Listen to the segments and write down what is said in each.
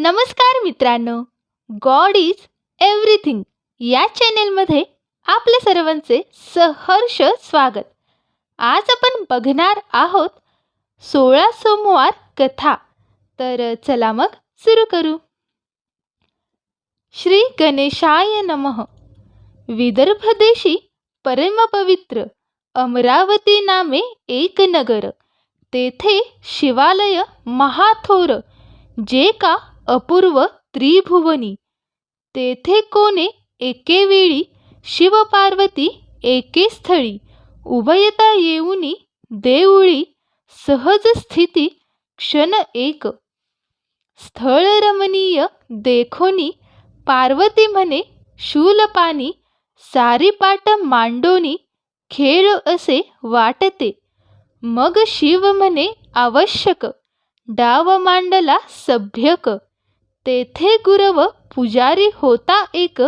नमस्कार मित्रांनो. God is everything या चॅनेलमध्ये आपल्या सर्वांचे सहर्ष स्वागत. आज आपण बघणार आहोत सोळा सोमवार कथा. तर चला मग सुरू करू. श्री गणेशाय नमः. विदर्भ देशी परमपवित्र अमरावती नामे एक नगर. तेथे शिवालय महाथोर. जे का अपूर्व त्रिभुवनी. तेथे कोणे एके वेळी शिवपार्वती एके स्थळी. उभयता येऊनी देऊळी सहज स्थिती क्षण एक. स्थळ रमणीय देखोनी पार्वती म्हणे शूलपानी सारीपाट मांडोनी खेळ असे वाटते. मग शिव म्हणे आवश्यक. डाव मांडला सभ्यक. तेथे गुरव पुजारी होता एक.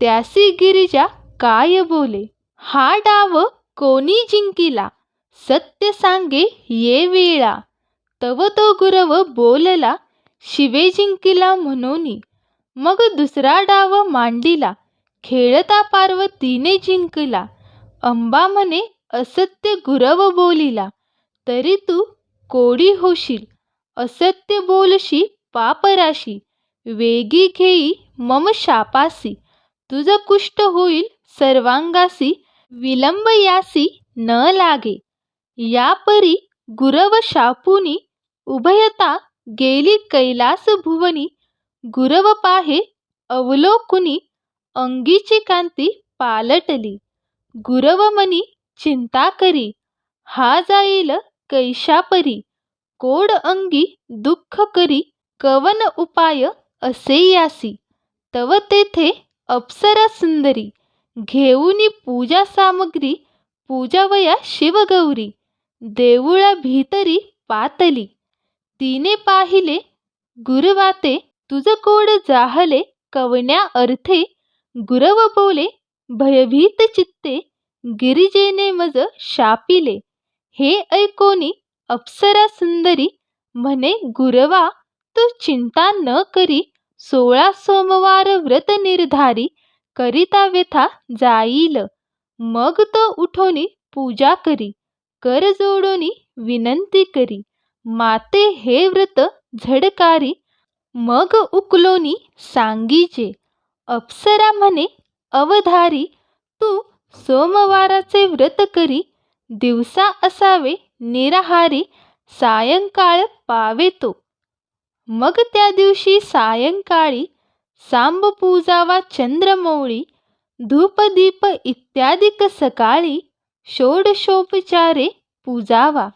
त्यासी गिरिजा काय बोले? हा डाव कोणी जिंकिला? सत्य सांगे ये वेळा. तव तो गुरव बोलला शिवे जिंकिला म्हणूनी. मग दुसरा डाव मांडिला खेळता पार्वतीने जिंकला. अंबा म्हणे असत्य गुरव बोलिला तरी तू कोडी होशील. असत्य बोलशी पापराशी. वेगी घेई मम शापासी. तुझ कुष्ट होईल सर्वांगासी. विलंब यासी न लागे. या परी गुरव शापुनी उभयता गेली कैलास भुवनी. गुरव पाहे अवलोकुनी अंगीची कांती पालटली. गुरव मनी चिंता करी. हा जाईल कैशापरी. कोड अंगी दुःख करी. कवन उपाय असे यासी. तव तेथे अप्सरा सुंदरी. घेऊनी पूजा सामग्री पूजावया शिवगौरी. देऊळा भीतरी पातली. तिने पाहिले गुरुवाते तुझ कोड जाहले कवण्या अर्थे गुरव बोले भयभीत चित्ते गिरिजेने मज शापिले. हे ऐकोनी अप्सरा सुंदरी म्हणे गुरवा तू चिंता न करी सोळा सोमवार व्रत निर्धारी करिता व्यथा जाईल. मग तो उठोनी पूजा करी कर जोडोनी विनंती करी माते हे व्रत झडकारी मग उकलोनी सांगीचे अप्सरा म्हणे अवधारी तू सोमवाराचे व्रत करी दिवसा असावे निराहारी सायंकाळ पावेतो. मग त्या दिवशी सायंकाळी सांब पूजावा चंद्रमौळी धूपदीप इत्यादिक सकाळी षोडशोपचारे पूजावा.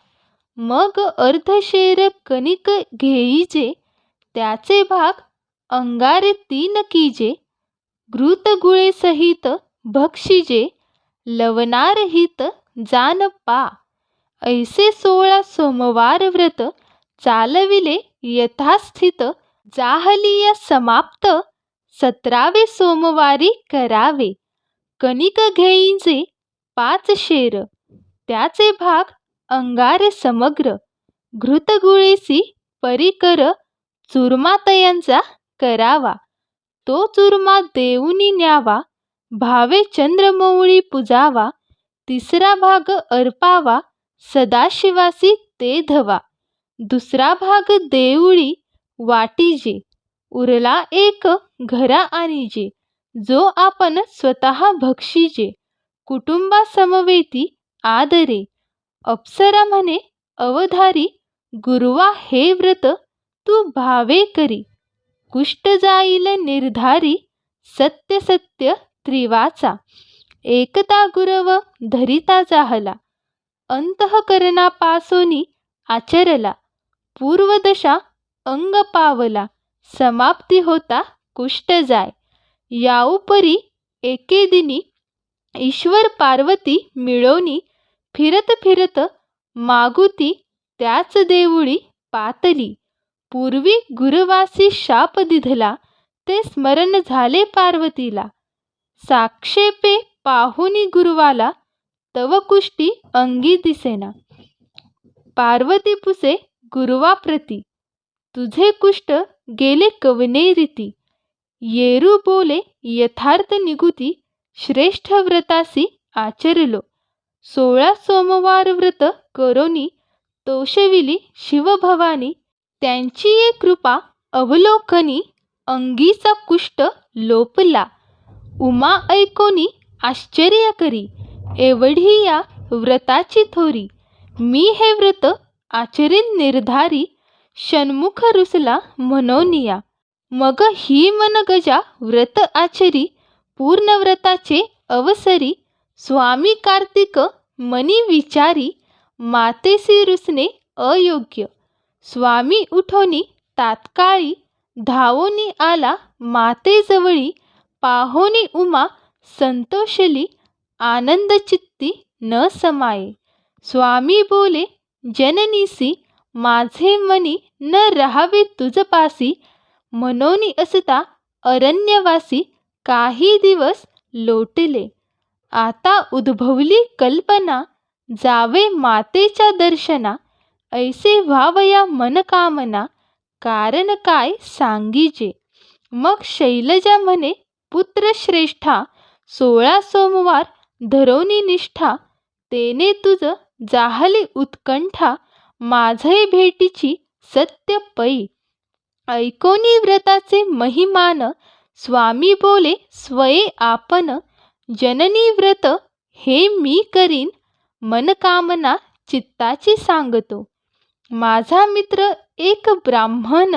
मग अर्धशेर कणिक घेईजे त्याचे भाग अंगारे तीन कीजे घृतगुळे सहित भक्षिजे लवणारहित जान पा. ऐसे सोळा सोमवार व्रत चालविले यथास्थित जाहलीय समाप्त सतरावे सोमवारी करावे. कणिक घेईंचे पाच शेर त्याचे भाग अंगारे समग्र. घृतगुळेसी परिकर चुरमातयांचा करावा. तो चुरमा देऊनी न्यावा भावे चंद्रमौळी पुजावा. तिसरा भाग अर्पावा सदाशिवासी ते धवा. दुसरा भाग देऊळी वाटीजे. उरला एक घरा आणीजे जो आपण स्वतः भक्षीजे. कुटुंबासमवेती आदरे. अप्सरा म्हणे अवधारी गुरुवा हे व्रत तू भावे करी. कुष्ट जाईल निर्धारी सत्य सत्य त्रिवाचा. एकता गुरव धरिता जाहला. अंतःकरणापासोनी आचरला. पूर्वदशा अंग पावला समाप्ती होता कुष्ट जाय याउपरी एके दिनी ईश्वर पार्वती मिळवणी फिरत फिरत मागुती त्याच देऊळी पातली. पूर्वी गुरुवासी शाप दिधला ते स्मरण झाले पार्वतीला. साक्षेपे पाहुनी गुरुवाला तव कुष्टी अंगी दिसेना. पार्वती पुसे गुरुवाप्रती तुझे कुष्ट गेले कवने रीती. येरू बोले यथार्थ निगुती श्रेष्ठ व्रतासी आचरलो. सोळा सोमवार व्रत करोनी तोषविली शिवभवानी. त्यांची एक कृपा अवलोकनी अंगीचा कुष्ट लोपला. उमा ऐकोनी आश्चर्य करी एवढी या व्रताची थोरी. मी हे व्रत आचरीन निर्धारी षण्मुख रुसला मनोनिया. मग ही मन गजा व्रत आचरी पूर्ण व्रताचे अवसरी स्वामी कार्तिक मनी विचारी मातेसी रुसणे अयोग्य. स्वामी उठोनी तात्काळी धावोनी आला मातेजवळी पाहोनी उमा संतोषली आनंदचित्ती न समाये. स्वामी बोले जननीसी माझे मनी न राहावे तुझपासी मनोनी असता अरण्यवासी काही दिवस लोटले. आता उद्भवली कल्पना जावे मातेच्या दर्शना ऐसे व्हावया मनकामना कारण काय सांगीजे? मग शैलजा म्हणे पुत्रश्रेष्ठा सोळा सोमवार धरोनी निष्ठा तेने तुझं जाहली उत्कंठा माझे भेटीची सत्य पै. ऐकोनी व्रताचे महिमान स्वामी बोले स्वये आपण जननी व्रत हे मी करीन मनकामना चित्ताची सांगतो. माझा मित्र एक ब्राह्मण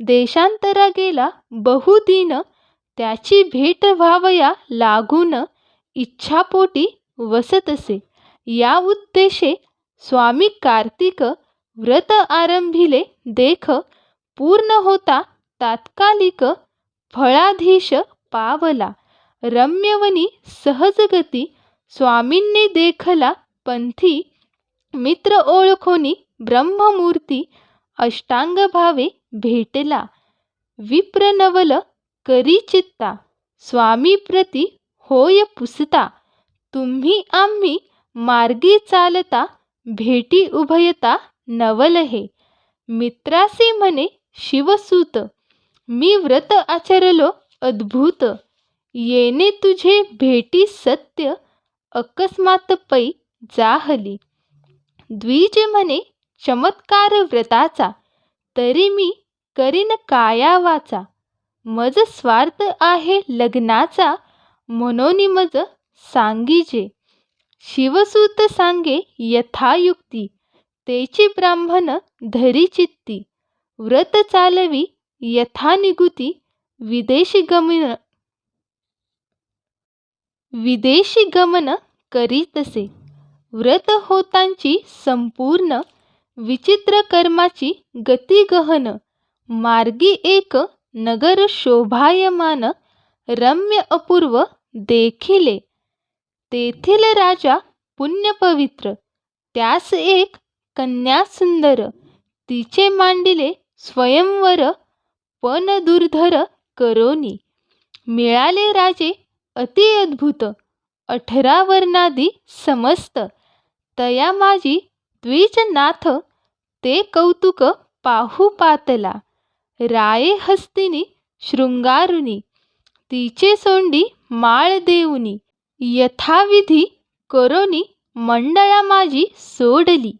देशांतरा गेला बहुदिन त्याची भेट व्हावया लागून इच्छापोटी वसत असे या उद्देशे स्वामी कार्तिक व्रत आरंभिले देख पूर्ण होता तात्कालिक फळाधीश पावला. रम्यवनी सहजगती स्वामींनी देखला पंथी मित्र ओळखोनी ब्रह्ममूर्ती अष्टांग भावे भेटला. विप्रनवल करी चित्ता स्वामी प्रती होय पुसता. तुम्ही आम्ही मार्गी चालता भेटी उभयता नवल हे मित्रासी म्हणे शिवसूत मी व्रत आचरलो अद्भुत. येणे तुझे भेटी सत्य अकस्मात पै जाहली. द्विज म्हणे चमत्कार व्रताचा तरी मी करीन कायावाचा. मज स्वार्थ आहे लग्नाचा म्हणून मज सांगीजे. शिवसूत सांगे यथायुक्ती तेची ब्राह्मण धरी चित्ती व्रत चालवी यथानिगुती विदेशी गमन विदेशी गमन करीतसे व्रत होतांची संपूर्ण विचित्र कर्माची गती गहन मार्गी एक नगर शोभायमान रम्य अपूर्व देखिले. तेथील राजा पुण्यपवित्र त्यास एक कन्या सुंदर तिचे मांडिले स्वयंवर पण दुर्धर करोनी. मिळाले राजे अति अद्भुत अठरा वर्णादी समस्त. तया माझी द्विजनाथ ते कौतुक पाहू पातला. राये हस्तिनी शृंगारुनी तिचे सोंडी माळ देऊनी यथाविधी करोनी मंडळा माझी सोडली.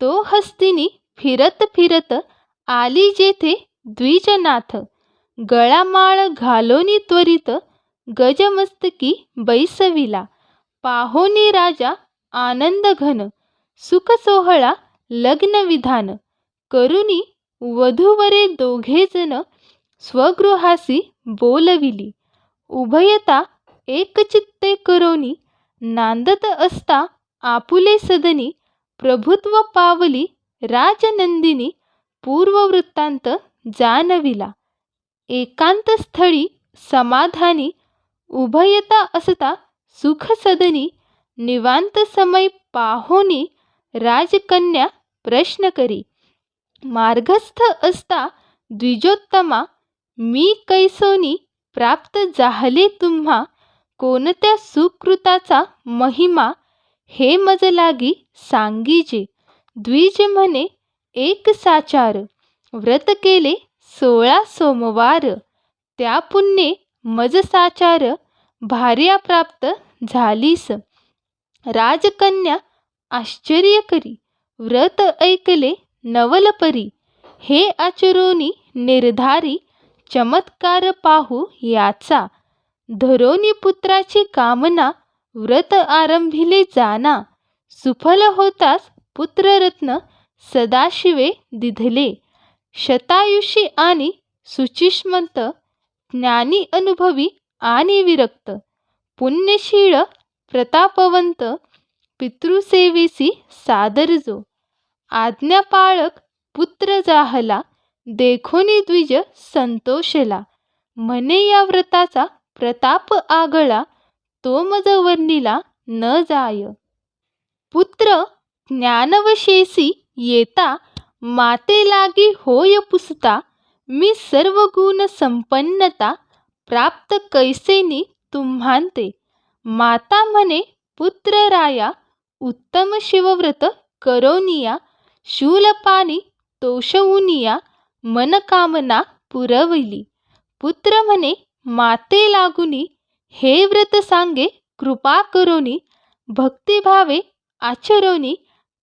तो हस्तिनी फिरत फिरत आली जेथे द्विजनाथ. गळामाळ घालोनी त्वरित गजमस्तकी बैसविला. पाहोनी राजा आनंद घन सुख सोहळा लग्न विधान करुनी वधूवरे दोघेजण स्वगृहासी बोलविली. उभयता एकचित्ते करोनी नांदत असता आपुले सदनी प्रभुत्व पावली राजनंदिनी पूर्ववृत्तांत जानविला एकांत स्थळी समाधानी उभयता असता सुख सदनी निवांत समय पाहोनी राजकन्या प्रश्न करी. मार्गस्थ असता द्विजोत्तमा मी कैसोनी प्राप्त झाले तुम्हा कोणत्या सुकृताचा महिमा हे मज लागी सांगीजे. द्विज म्हणे एक साचार. व्रत केले सोळा सोमवार. त्या पुण्ये मज साचार. भार्या प्राप्त झालीस. राजकन्या आश्चर्य करी. व्रत ऐकले नवलपरी हे आचरोनी निर्धारी. चमत्कार पाहू याचा. धरोनी पुत्राची कामना व्रत आरंभिले जाना. सुफल होताच पुत्ररत्न सदाशिवे दिधले. शतायुषी आणि सुचिष्मंत ज्ञानी अनुभवी आणि विरक्त पुण्यशीळ प्रतापवंत पितृसेवेसी सादर जो. आज्ञापाळक पुत्र जाहला देखोनी द्विज संतोषला. म्हणे या व्रताचा प्रताप आगळा तो मजवर्णिला न जाय. पुत्र ज्ञानवशेसी येता माते लागी होय पुसता मी सर्व गुण संपन्नता प्राप्त कैसेनी तुम्हांते. माता म्हणे पुत्र राया उत्तम शिवव्रत करोनिया शूलपाणी तोषवुनिया मनकामना पुरविली. पुत्र म्हणे माते लागुनी हे व्रत सांगे कृपा करोनी भक्तिभावे आचरोनी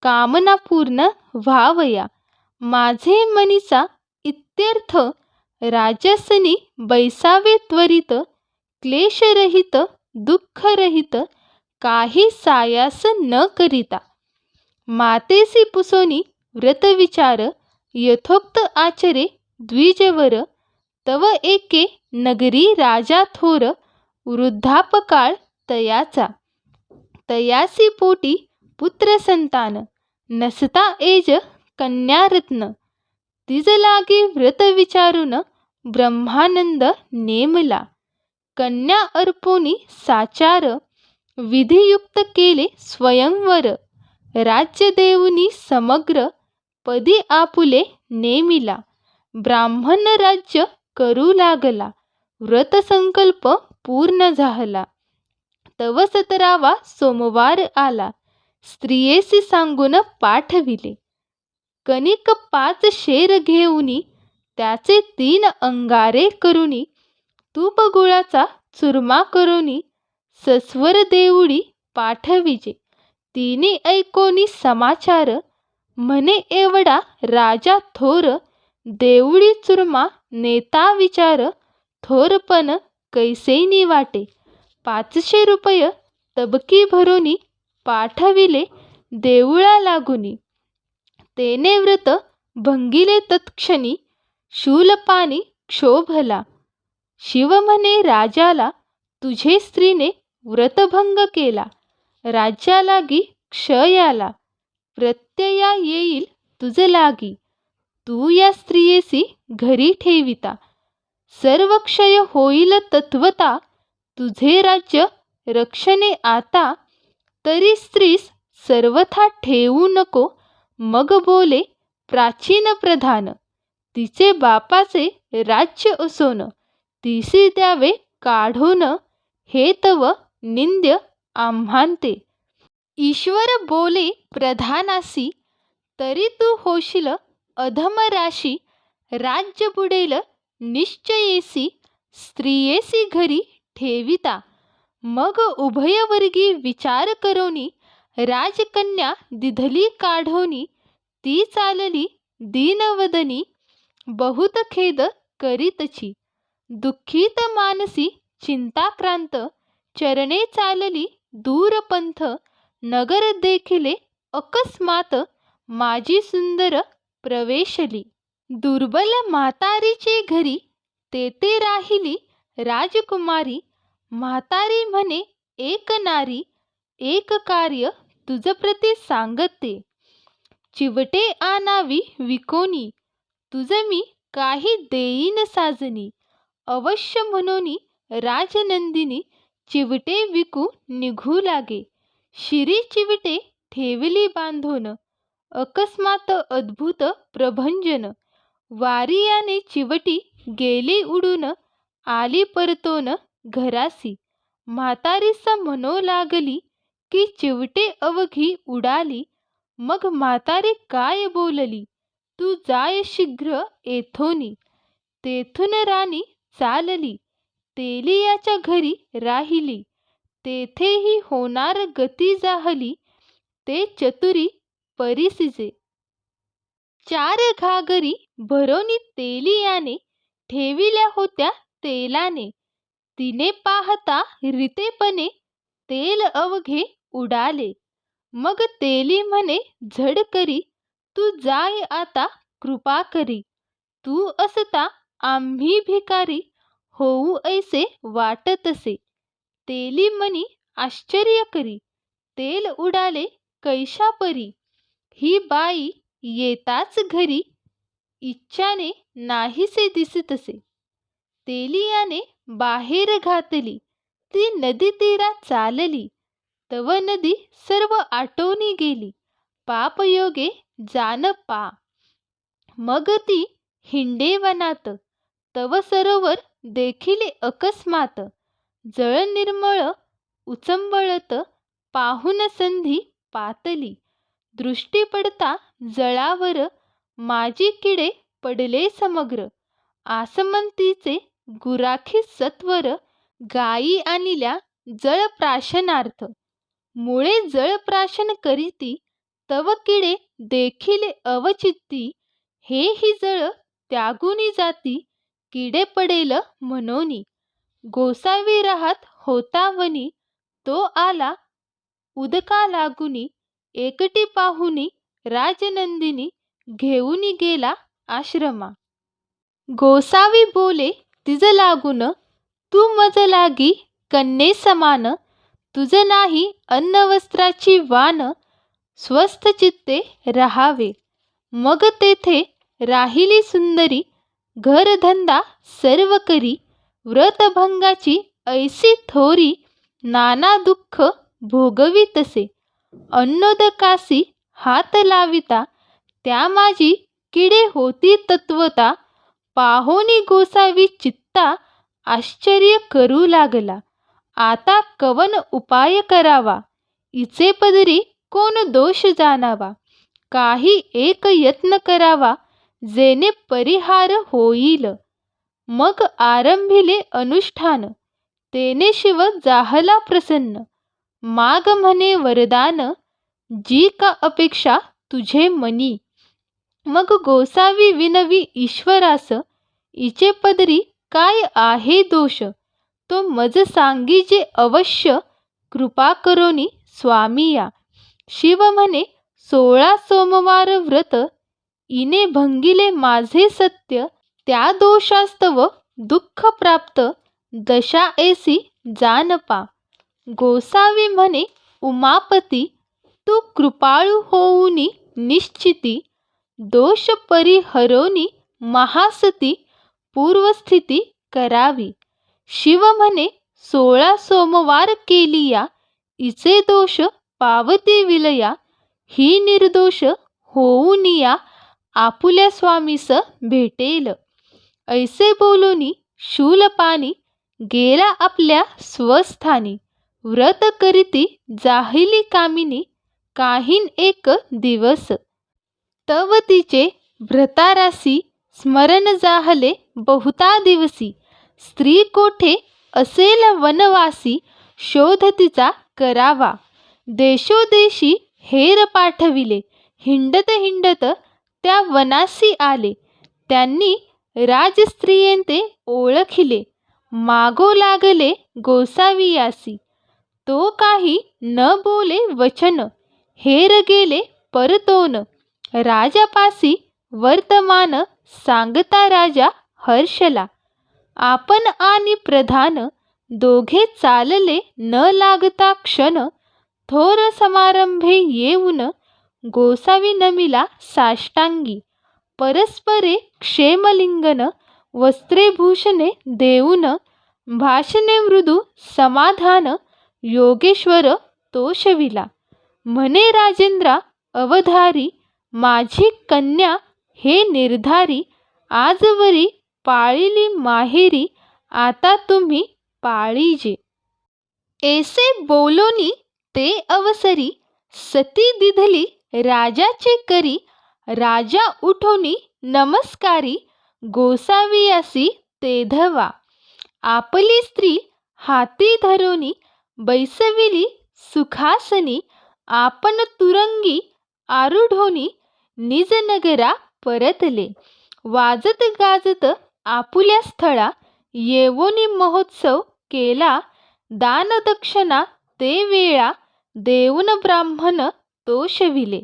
कामना पूर्ण व्हावया. माझे मनीचा इत्यर्थ राजसनी बैसावे त्वरित क्लेशरहित दुःखरहित काही सायास न करिता. मातेसी पुसोनी व्रतविचार यथोक्त आचरे द्विजवर तव एके नगरी राजा थोर वृद्धापकाळ तयाचा. तयासी पोटी पुत्र संतान. नसता एज कन्यारत्न. तिज लागी व्रत विचारून ब्रह्मानंद नेमला. कन्या अर्पोनी साचार विधियुक्त केले स्वयंवर. राज्य देऊनी समग्र पदी आपुले नेमिला. ब्राह्मण राज्य करू लागला. व्रतसंकल्प पूर्ण झाला. तव सतरावा सोमवार आला. स्त्रियेसी सांगून पाठविले. कणिक पाच शेर घेऊनी त्याचे तीन अंगारे करुणी तूप गुळाचा चुरमा करुणी सस्वर देऊळी पाठविजे. तिने ऐकोनी समाचार म्हणे एवढा राजा थोर देऊळी चुरमा नेता विचार थोरपण कैसेनी वाटे. पाचशे रुपय तबकी भरोनी पाठविले देऊळा लागुनी. तेने व्रत भंगिले तत्क्षणी शूलपाणी क्षोभला. शिव म्हणे राजाला तुझे स्त्रीने व्रतभंग केला. राज्यालागी क्षयाला प्रत्यया येईल तुझ लागी. तू या स्त्रियेसी घरी ठेविता. सर्व क्षय होईल तत्वता तुझे राज्य रक्षणे आता तरी स्त्रीस सर्वथा ठेवू नको. मग बोले प्राचीन प्रधान तिचे बापाचे राज्य असोन तिसी द्यावे काढून हे तव निंद्य आम्हांते. ईश्वर बोले प्रधानासी तरी तू होशील अधमराशी राज्य बुडेल निश्चयेसी स्त्रियेसी घरी ठेविता. मग उभयवर्गी विचार करोनी राजकन्या दिधली काढोनी ती चालली दीनवदनी बहुत खेद करीतची दुःखित मानसी चिंताक्रांत चरणे चालली दूरपंथ नगर देखिले अकस्मात माझी सुंदर प्रवेशली. दुर्बल म्हातारीचे घरी तेथे राहिली राजकुमारी. म्हातारी म्हणे एक नारी एक कार्य तुझ प्रती सांगते. चिवटे आणावी विकोनी तुझ मी काही देईन साजनी. अवश्य म्हणून राजनंदिनी चिवटे विकू निघू लागे. शिरी चिवटे ठेवली बांधून. अकस्मात अद्भुत प्रभंजन. वारियाने चिवटी गेली उडून आली परतोन घरासी. म्हातारीस म्हणू लागली की चिवटे अवघी उडाली. मग म्हातारी काय बोलली? तू जाय शीघ्र येथोनी. तेथून राणी चालली. तेलियाच्या घरी राहिली. तेथेही होणार गती जाहली. ते चतुरी परिसिजे. चार घागरी भरोनी तेलियाने ठेविल्या होत्या तेलाने. तिने पाहता रितेपणे तेल अवघे उडाले. मग तेली म्हणे झड करी तू जाय आता कृपा करी. तू असता आम्ही भिकारी होऊ ऐसे वाटतसे तेली म्हणी आश्चर्य करी. तेल उडाले कैशा परी ही बाई येताच घरी इच्छाने नाहीसे दिसतसे. तेलियाने बाहेर घातली. ती नदी तीरा चालली. तव नदी सर्व आटोनी गेली. पापयोगे जान पा. मग ती हिंडे वनात तव सरोवर देखिले अकस्मात. जळ निर्मळ उचंबळत पाहून संधी पातली. दृष्टी पडता जळावर माझी किडे पडले समग्र. आसमंतीचे गुराखी सत्वर गायी आणल्या जळ प्राशनार्थ मुळे जळ प्राशन करीती तव किडे देखील अवचित्ती. हे ही जळ त्यागुनी जाती किडे पडेल म्हणोनी. गोसावी राहात होता वनी तो आला उदका लागुनी एकटी पाहुनी राजनंदिनी घेऊनी गेला आश्रमा. गोसावी बोले तिज लागून तू मज लागी कन्ये समान. तुझ नाही अन्न वस्त्राची वान. स्वस्थ चित्ते राहावे. मग तेथे राहिली सुंदरी घरधंदा सर्व करी. व्रतभंगाची ऐसी थोरी नाना दुःख भोगवी तसे. अन्नोदकासी हात लाविता. त्या माझी किडे होती तत्वता. पाहोनी गोसावी चित्ता आश्चर्य करू लागला. आता कवन उपाय करावा? इचे पदरी कोण दोष जाणावा? काही एक यत्न करावा जेने परिहार होईल. मग आरंभिले अनुष्ठान. तेने शिव जाहला प्रसन्न. माग म्हणे वरदान जी का अपेक्षा तुझे मनी. मग गोसावी विनवी ईश्वरास इचे पदरी काय आहे दोष? तो मज सांगी जे अवश्य कृपा करोनी स्वामिया शिव म्हणे सोळा सोमवार व्रत इने भंगिले माझे सत्य त्या दोषास्तव दुःख प्राप्त दशा ऐसी जानपा गोसावी म्हणे उमापती तू कृपाळू होऊनी निश्चिती दोष परिहरोनी महासती पूर्वस्थिती करावी. शिव म्हणे सोळा सोमवार केलिया इचे दोष पावती विलया ही निर्दोष होऊनिया आपुल्या स्वामीस भेटेल. ऐसे बोलूनी शूलपानी गेला आपल्या स्वस्थानी व्रत करीती जाहिली कामिनी काहीन एक दिवस. तव तिचे भ्रतारासी स्मरण जाहले बहुता दिवसी. स्त्री कोठे असेल वनवासी शोध तिचा करावा. देशोदेशी हेर पाठविले. हिंडत हिंडत त्या वनासी आले. त्यांनी राजस्त्रियंते ओळखिले. मागो लागले गोसावियासी तो काही न बोले वचन. हेर गेले परतोन. राजापासी वर्तमान सांगता राजा हर्षला. आपण आणि प्रधान दोघे चालले न लागता क्षण थोर समारंभे येऊन गोसावी नमिला साष्टांगी. परस्परे क्षेमलिंगन वस्त्रे भूषणे देऊन भाषणे मृदू समाधान योगेश्वर तोषविला. म्हणे राजेंद्रा अवधारी माझी कन्या हे निर्धारी आजवरी पाळिली माहेरी आता तुम्ही पाळीजे. ऐसे बोलोनी ते अवसरी सती दिधली राजाचे करी राजा उठोनी नमस्कारी गोसावियासी तेधवा आपली स्त्री हाती धरोनी बैसविली सुखासनी आपण तुरंगी आरुढोनी निजनगरा परतले. वाजत गाजत आपुल्या स्थळा येवोनी महोत्सव केला. दानदक्षिणा ते वेळा देऊन ब्राह्मण तोषविले.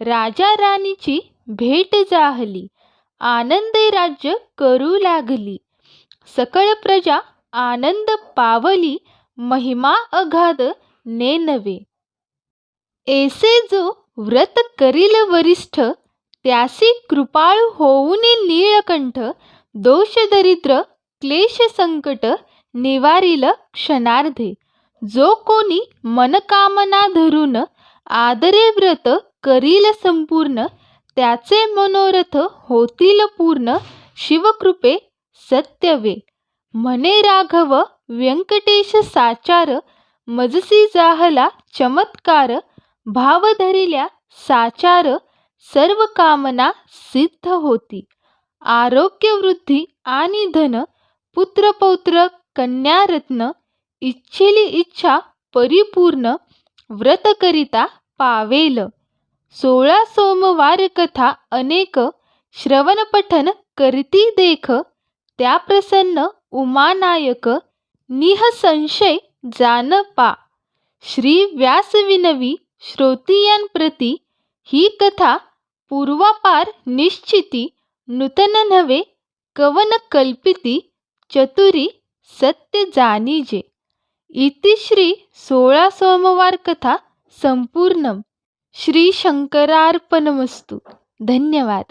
राजा राणीची भेट जाहली. आनंदे राज्य करू लागली. सकळ प्रजा आनंद पावली. महिमा अगाध नेनवे. ऐसे जो व्रत करील वरिष्ठ त्यासी कृपाळू होऊन नीळकंठ दोष दरिद्र क्लेश संकट निवारील क्षणार्धे. जो कोणी मनकामना धरून आदरे व्रत करील संपूर्ण त्याचे मनोरथ होतील पूर्ण शिवकृपे सत्यवे. म्हणे राघव व्यंकटेश साचार मजसी जाहला चमत्कार भाव धरिल्या साचार सर्व कामना सिद्ध होती. आरोग्य वृद्धी आणि धन पुत्रपौत्र कन्यारत्न इच्छिली इच्छा परिपूर्ण व्रत करिता पावेल. सोळा सोमवार कथा अनेक श्रवण पठन करती देख त्या प्रसन्न उमानायक निःसंशय जान पा. श्री व्यासविनवी श्रोतियांप्रती ही कथा पूर्वापार निश्चिती नूतन नव्हे कवन कल्पिती चतुरी सत्य जाणीजे इति श्री सोळा सोमवार कथा संपूर्ण श्री शंकरार्पणमस्तू. धन्यवाद.